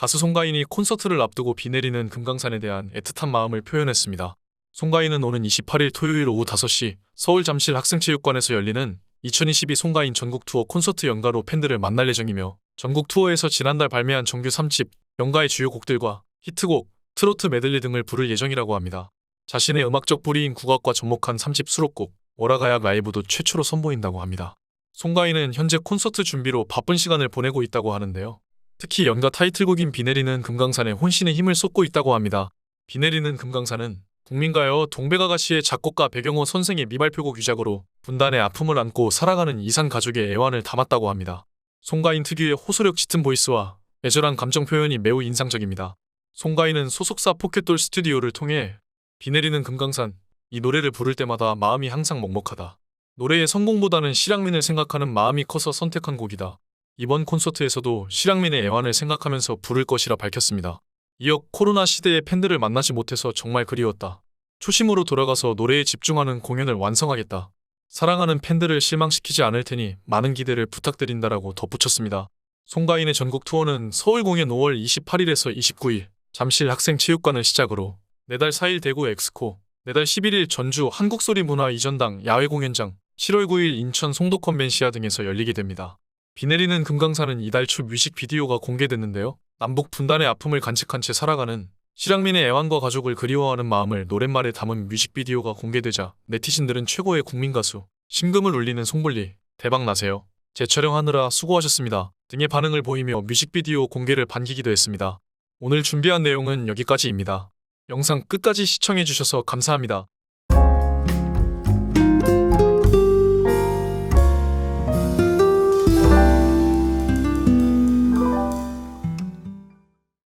가수 송가인이 콘서트를 앞두고 비 내리는 금강산에 대한 애틋한 마음을 표현했습니다. 송가인은 오는 28일 토요일 오후 5시 서울 잠실 학생체육관에서 열리는 2022 송가인 전국 투어 콘서트 연가로 팬들을 만날 예정이며 전국 투어에서 지난달 발매한 정규 3집 연가의 주요 곡들과 히트곡, 트로트 메들리 등을 부를 예정이라고 합니다. 자신의 음악적 뿌리인 국악과 접목한 3집 수록곡 오라가약 라이브도 최초로 선보인다고 합니다. 송가인은 현재 콘서트 준비로 바쁜 시간을 보내고 있다고 하는데요. 특히 연가 타이틀곡인 비 내리는 금강산에 혼신의 힘을 쏟고 있다고 합니다. 비 내리는 금강산은 국민가요 동백아가 씨의 작곡가 배경호 선생의 미발표곡 유작으로 분단의 아픔을 안고 살아가는 이산 가족의 애환을 담았다고 합니다. 송가인 특유의 호소력 짙은 보이스와 애절한 감정 표현이 매우 인상적입니다. 송가인은 소속사 포켓돌 스튜디오를 통해 비 내리는 금강산 이 노래를 부를 때마다 마음이 항상 먹먹하다. 노래의 성공보다는 실향민을 생각하는 마음이 커서 선택한 곡이다. 이번 콘서트에서도 실향민의 애환을 생각하면서 부를 것이라 밝혔습니다. 이어 코로나 시대의 팬들을 만나지 못해서 정말 그리웠다. 초심으로 돌아가서 노래에 집중하는 공연을 완성하겠다. 사랑하는 팬들을 실망시키지 않을 테니 많은 기대를 부탁드린다라고 덧붙였습니다. 송가인의 전국 투어는 서울 공연 5월 28일에서 29일, 잠실 학생체육관을 시작으로 내달 4일 대구 엑스코, 내달 11일 전주 한국소리문화 이전당 야외 공연장, 7월 9일 인천 송도 컨벤시아 등에서 열리게 됩니다. 비 내리는 금강산은 이달 초 뮤직 비디오가 공개됐는데요. 남북 분단의 아픔을 간직한 채 살아가는 실향민의 애완과 가족을 그리워하는 마음을 노랫말에 담은 뮤직비디오가 공개되자 네티즌들은 최고의 국민 가수, 심금을 울리는 송블리, 대박 나세요. 재촬영하느라 수고하셨습니다. 등의 반응을 보이며 뮤직비디오 공개를 반기기도 했습니다. 오늘 준비한 내용은 여기까지입니다. 영상 끝까지 시청해주셔서 감사합니다.